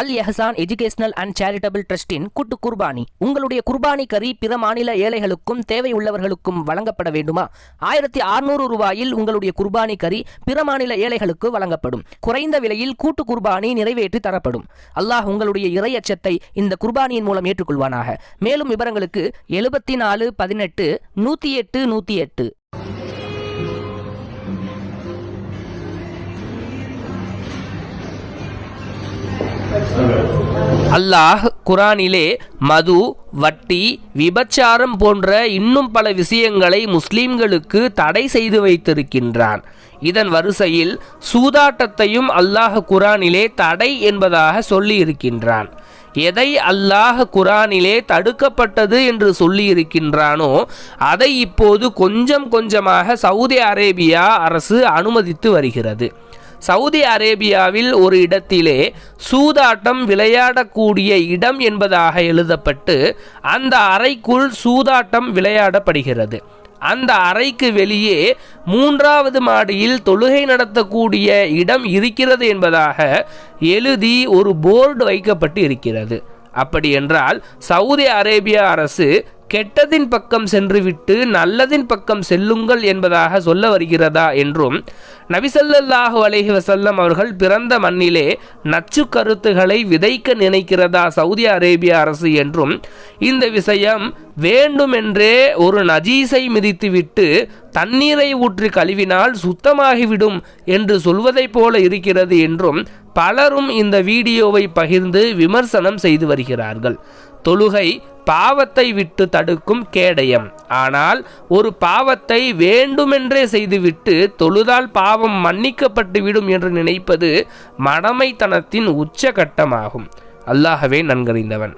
Al Ehsan educational and charitable ட்ரஸ்டின் கூட்டு குர்பானி. உங்களுடைய குர்பானி கறி பிற மாநில ஏழைகளுக்கும் தேவை உள்ளவர்களுக்கும் வழங்கப்பட வேண்டுமா? ஆயிரத்தி அறுநூறு ரூபாயில் உங்களுடைய குர்பானி கறி பிற மாநில ஏழைகளுக்கு வழங்கப்படும். குறைந்த விலையில் கூட்டு குர்பானி நிறைவேற்றி தரப்படும். அல்லாஹ் உங்களுடைய இறையச்சத்தை இந்த குர்பானியின் மூலம் ஏற்றுக்கொள்வானாக. மேலும் விவரங்களுக்கு எழுபத்தி நாலு பதினெட்டு நூற்றி எட்டு நூற்றி எட்டு. அல்லாஹ் குரானிலே மது வட்டி விபச்சாரம் போன்ற இன்னும் பல விஷயங்களை முஸ்லிம்களுக்கு தடை செய்து வைத்திருக்கின்றான். இதன் வரிசையில் சூதாட்டத்தையும் அல்லாஹ் குரானிலே தடை என்பதாக சொல்லியிருக்கின்றான். எதை அல்லாஹ் குரானிலே தடுக்கப்பட்டது என்று சொல்லி இருக்கின்றானோ அதை இப்போது கொஞ்சம் கொஞ்சமாக சவுதி அரேபியா அரசு அனுமதித்து வருகிறது. சவுதி அரேபியாவில் ஒரு இடத்திலே சூதாட்டம் விளையாடக்கூடிய இடம் என்பதாக எழுதப்பட்டு அந்த அறைக்குள் சூதாட்டம் விளையாடப்படுகிறது. அந்த அறைக்கு வெளியே மூன்றாவது மாடியில் தொழுகை நடத்தக்கூடிய இடம் இருக்கிறது என்பதாக எழுதி ஒரு போர்டு வைக்கப்பட்டு இருக்கிறது. அப்படி என்றால் சவுதி அரேபியா அரசு கெட்டதின் பக்கம் சென்றுவிட்டு நல்லதின் பக்கம் செல்லுங்கள் என்பதாக சொல்ல வருகிறதா என்றும் நபிசல்லாஹு அலஹி வசல்லம் அவர்கள் பிறந்த மண்ணிலே நச்சு கருத்துக்களை விதைக்க நினைக்கிறதா சவுதி அரேபிய அரசு என்றும் இந்த விஷயம் வேண்டுமென்றே ஒரு நஜீஸை மிதித்துவிட்டு தண்ணீரை ஊற்றி கழுவினால் சுத்தமாகிவிடும் என்று சொல்வதைப் போல இருக்கிறது என்றும் பலரும் இந்த வீடியோவை பகிர்ந்து விமர்சனம் செய்து வருகிறார்கள். தொழுகை பாவத்தை விட்டு தடுக்கும் கேடயம். ஆனால் ஒரு பாவத்தை வேண்டுமென்றே செய்துவிட்டு தொழுதால் பாவம் மன்னிக்கப்பட்டு விடும் என்று நினைப்பது மடமைத்தனத்தின் உச்சகட்டமாகும். அல்லாஹவே நன்கறிந்தவன்.